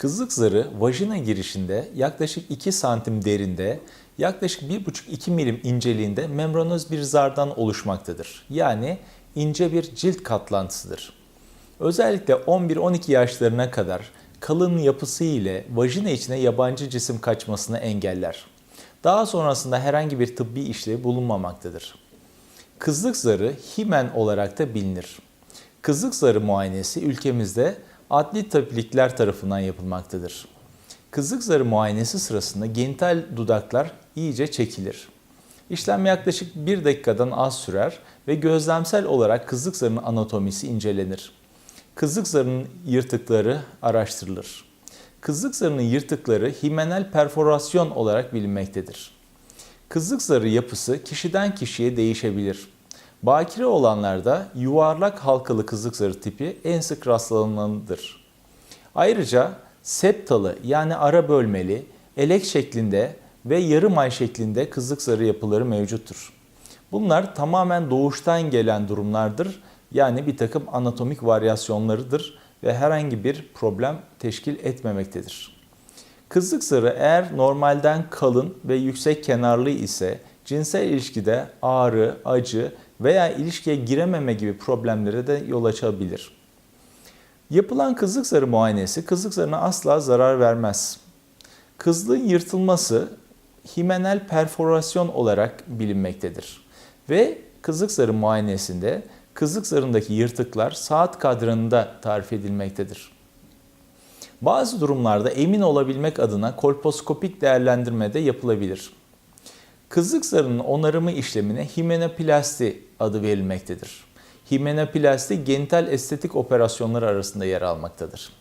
Kızlık zarı vajina girişinde yaklaşık 2 santim derinde, yaklaşık 1,5-2 milim inceliğinde membranöz bir zardan oluşmaktadır. Yani ince bir cilt katlantısıdır. Özellikle 11-12 yaşlarına kadar kalın yapısı ile vajina içine yabancı cisim kaçmasını engeller. Daha sonrasında herhangi bir tıbbi işlevi bulunmamaktadır. Kızlık zarı himen olarak da bilinir. Kızlık zarı muayenesi ülkemizde adli tabiplikler tarafından yapılmaktadır. Kızlık zarı muayenesi sırasında genital dudaklar iyice çekilir. İşlem yaklaşık 1 dakikadan az sürer ve gözlemsel olarak kızlık zarının anatomisi incelenir. Kızlık zarının yırtıkları araştırılır. Kızlık zarının yırtıkları himenal perforasyon olarak bilinmektedir. Kızlık zarı yapısı kişiden kişiye değişebilir. Bakire olanlarda yuvarlak halkalı kızlık zarı tipi en sık rastlananıdır. Ayrıca septalı yani ara bölmeli, elek şeklinde ve yarım ay şeklinde kızlık zarı yapıları mevcuttur. Bunlar tamamen doğuştan gelen durumlardır. Yani bir takım anatomik varyasyonlarıdır ve herhangi bir problem teşkil etmemektedir. Kızlık zarı eğer normalden kalın ve yüksek kenarlı ise cinsel ilişkide ağrı, acı veya ilişkiye girememe gibi problemlere de yol açabilir. Yapılan kızlık zarı muayenesi kızlık zarına asla zarar vermez. Kızlığın yırtılması himenal perforasyon olarak bilinmektedir. Ve kızlık zarı muayenesinde kızlık zarındaki yırtıklar saat kadranında tarif edilmektedir. Bazı durumlarda emin olabilmek adına kolposkopik değerlendirme de yapılabilir. Kızlık zarının onarımı işlemine himenoplasti adı verilmektedir. Himenoplasti genital estetik operasyonları arasında yer almaktadır.